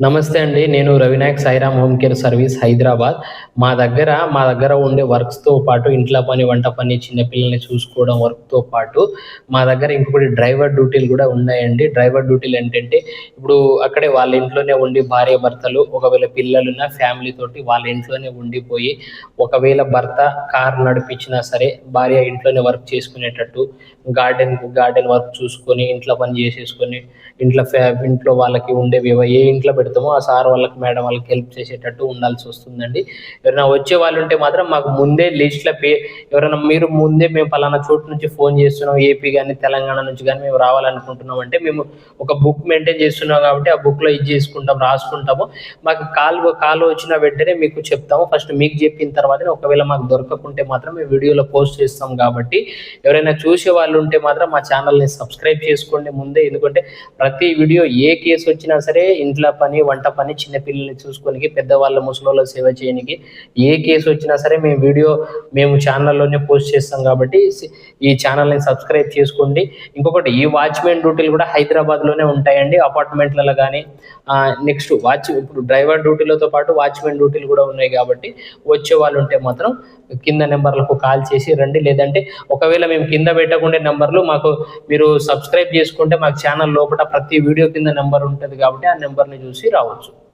నమస్తే అండి నేను Ravinayak Sairam home care service Hyderabad. మా దగ్గర మా దగ్గర ఉండే వర్క్స్తో పాటు ఇంట్లో పని వంట పని చిన్నపిల్లల్ని చూసుకోవడం వర్క్తో పాటు మా దగ్గర ఇంకొకటి డ్రైవర్ డ్యూటీలు కూడా ఉన్నాయండి. డ్రైవర్ డ్యూటీలు ఏంటంటే ఇప్పుడు అక్కడే వాళ్ళ ఇంట్లోనే ఉండి భార్య భర్తలు ఒకవేళ పిల్లలున్న ఫ్యామిలీ తోటి వాళ్ళ ఇంట్లోనే ఉండిపోయి ఒకవేళ భర్త కార్ నడిపించినా సరే భార్య ఇంట్లోనే వర్క్ చేసుకునేటట్టు గార్డెన్ గార్డెన్ వర్క్ చూసుకొని ఇంట్లో పని చేసేసుకొని ఇంట్లో ఫ్యా ఇంట్లో వాళ్ళకి ఉండేవి ఏ ఇంట్లో పెడతామో ఆ సార్ వాళ్ళకి మేడం వాళ్ళకి హెల్ప్ చేసేటట్టు ఉండాల్సి వస్తుందండి. ఎవరైనా వచ్చే వాళ్ళు ఉంటే మాత్రం మాకు ముందే లిస్ట్లో పే ఎవరైనా మీరు ముందే మేము పలానా చోటు నుంచి ఫోన్ చేస్తున్నాం ఏపీ కానీ తెలంగాణ నుంచి కానీ మేము రావాలనుకుంటున్నాం అంటే మేము ఒక బుక్ మెయింటైన్ చేస్తున్నాం కాబట్టి ఆ బుక్లో ఇది చేసుకుంటాం రాసుకుంటాము. మాకు కాల్ కాల్ వచ్చిన వెంటనే మీకు చెప్తాము. ఫస్ట్ మీకు చెప్పిన తర్వాతనే ఒకవేళ మాకు దొరకకుంటే మాత్రం మేము వీడియోలో పోస్ట్ చేస్తాం కాబట్టి ఎవరైనా చూసే వాళ్ళు ఉంటే మాత్రం మా ఛానల్ని సబ్స్క్రైబ్ చేసుకోండి ముందే. ఎందుకంటే ప్రతి వీడియో ఏ కేసు వచ్చినా సరే ఇంట్లో పని వంట పని చిన్నపిల్లల్ని చూసుకోనికి పెద్దవాళ్ళ ముసలోళ్ళ సేవ చేయడానికి ఏ కేసు వచ్చినా సరే మేము వీడియో మేము ఛానల్లోనే పోస్ట్ చేస్తాం కాబట్టి ఈ ఛానల్ని సబ్స్క్రైబ్ చేసుకోండి. ఇంకొకటి ఈ వాచ్మెన్ డ్యూటీలు కూడా హైదరాబాద్లోనే ఉంటాయండి. అపార్ట్మెంట్లలో కానీ నెక్స్ట్ వాచ్ ఇప్పుడు డ్రైవర్ డ్యూటీలతో పాటు వాచ్మెన్ డ్యూటీలు కూడా ఉన్నాయి కాబట్టి వచ్చే వాళ్ళు ఉంటే మాత్రం కింద నెంబర్లకు కాల్ చేసి రండి. లేదంటే ఒకవేళ మేము కింద పెట్టకుండా నెంబర్లు మాకు మీరు సబ్స్క్రైబ్ చేసుకుంటే మాకు ఛానల్ లోపల ప్రతి వీడియో కింద నెంబర్ ఉంటుంది కాబట్టి ఆ నెంబర్ని చూసి రావచ్చు.